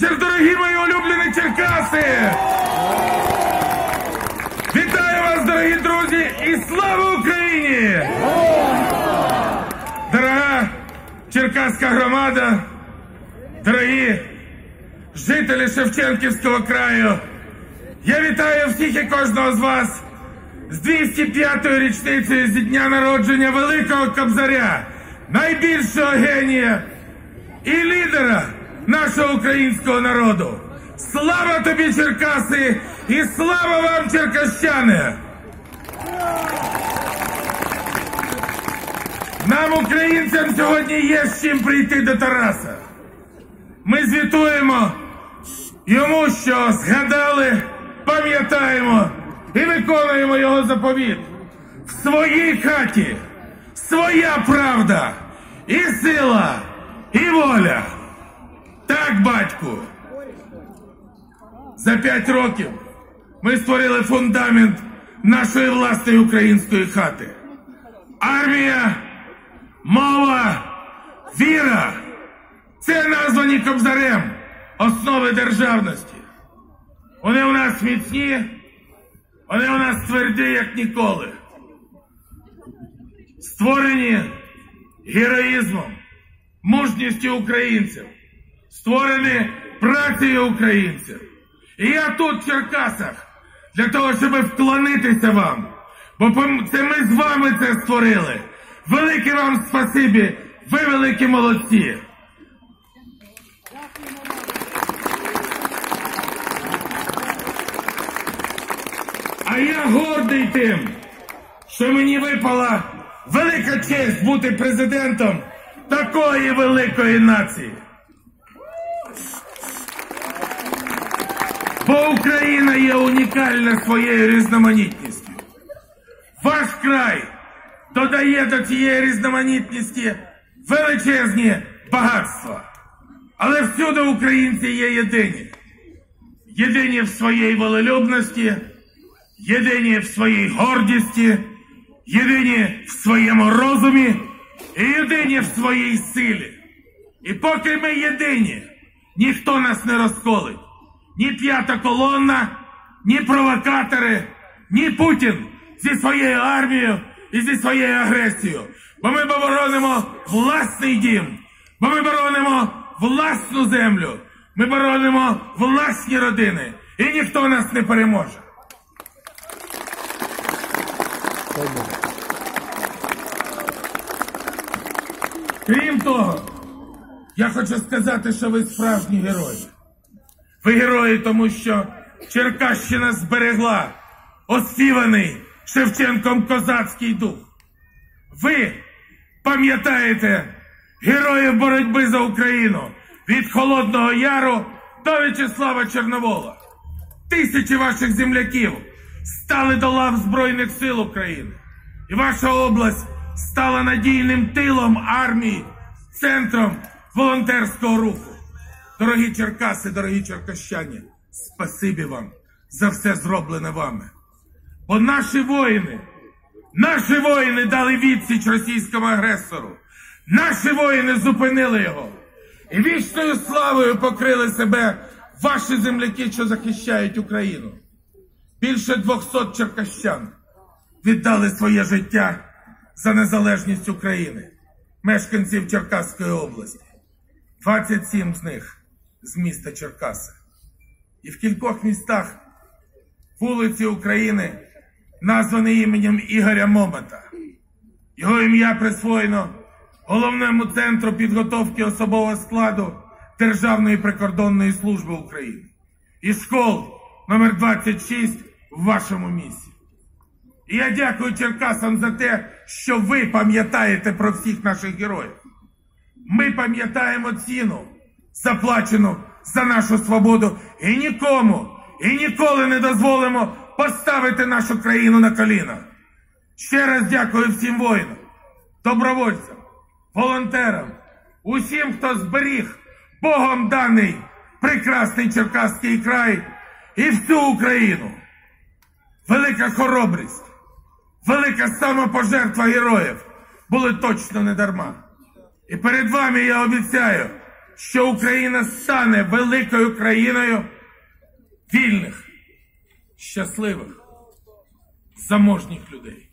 дорогі мої улюблені Черкаси! Вітаю вас, дорогі друзі, і слава Україні! Дорога Черкаська громада, дорогі жителі Шевченківського краю, я вітаю всіх і кожного з вас з 205-ї річницею зі дня народження Великого Кобзаря, найбільшого генія і лідера нашого українського народу. Слава тобі, Черкаси, і слава вам, черкащани! Нам, українцям, сьогодні є з чим прийти до Тараса. Ми звітуємо йому, що згадали, пам'ятаємо і виконуємо його заповіт. В своїй хаті своя правда і сила, і воля. Так, батьку. За п'ять років ми створили фундамент нашої власної української хати. Армія, мова, віра це названі кобзарем основи державності. Вони у нас міцні, вони у нас тверді, як ніколи. Створені героїзмом, мужністю українців, створені працею українців. І я тут, в Черкасах, для того, щоб вклонитися вам. Бо це ми з вами це створили. Велике вам спасибі, ви великі молодці. А я гордий тим, що мені випала велика честь бути президентом такої великої нації. Бо Україна є унікальна своєю різноманітністю. Ваш край додає до цієї різноманітності величезні багатства. Але всюди українці є єдині. Єдині в своїй волелюбності, єдині в своїй гордісті, єдині в своєму розумі і єдині в своїй силі. І поки ми єдині, ніхто нас не розколить. Ні п'ята колонна, ні провокатори, ні Путін зі своєю армією і зі своєю агресією. Бо ми боронимо власний дім, бо ми боронимо власну землю, ми боронимо власні родини, і ніхто нас не переможе. Крім того, я хочу сказати, що ви справжні герої. Ви герої, тому що Черкащина зберегла оспіваний Шевченком козацький дух. Ви пам'ятаєте героїв боротьби за Україну від Холодного Яру до В'ячеслава Чорновола. Тисячі ваших земляків стали до лав Збройних сил України. І ваша область стала надійним тилом армії, центром волонтерського руху. Дорогі Черкаси, дорогі черкащані, спасибі вам за все зроблене вами. Бо наші воїни, наші воїни дали відсіч російському агресору. Наші воїни зупинили його. І вічною славою покрили себе ваші земляки, що захищають Україну. Більше 200 черкащан віддали своє життя за незалежність України, мешканців Черкаської області. 27 з них з міста Черкаси. І в кількох містах вулиці України названі іменем Ігоря Момата. Його ім'я присвоєно головному центру підготовки особового складу Державної прикордонної служби України і школ номер 26 в вашому місті. І я дякую Черкасам за те, що ви пам'ятаєте про всіх наших героїв. Ми пам'ятаємо ціну, заплачену за нашу свободу, і нікому, і ніколи не дозволимо поставити нашу країну на коліна. Ще раз дякую всім воїнам, добровольцям, волонтерам, усім, хто зберіг Богом даний прекрасний Черкаський край і всю Україну. Велика хоробрість, велика самопожертва героїв були точно не дарма. І перед вами я обіцяю, що Україна стане великою країною вільних, щасливих, заможніх людей.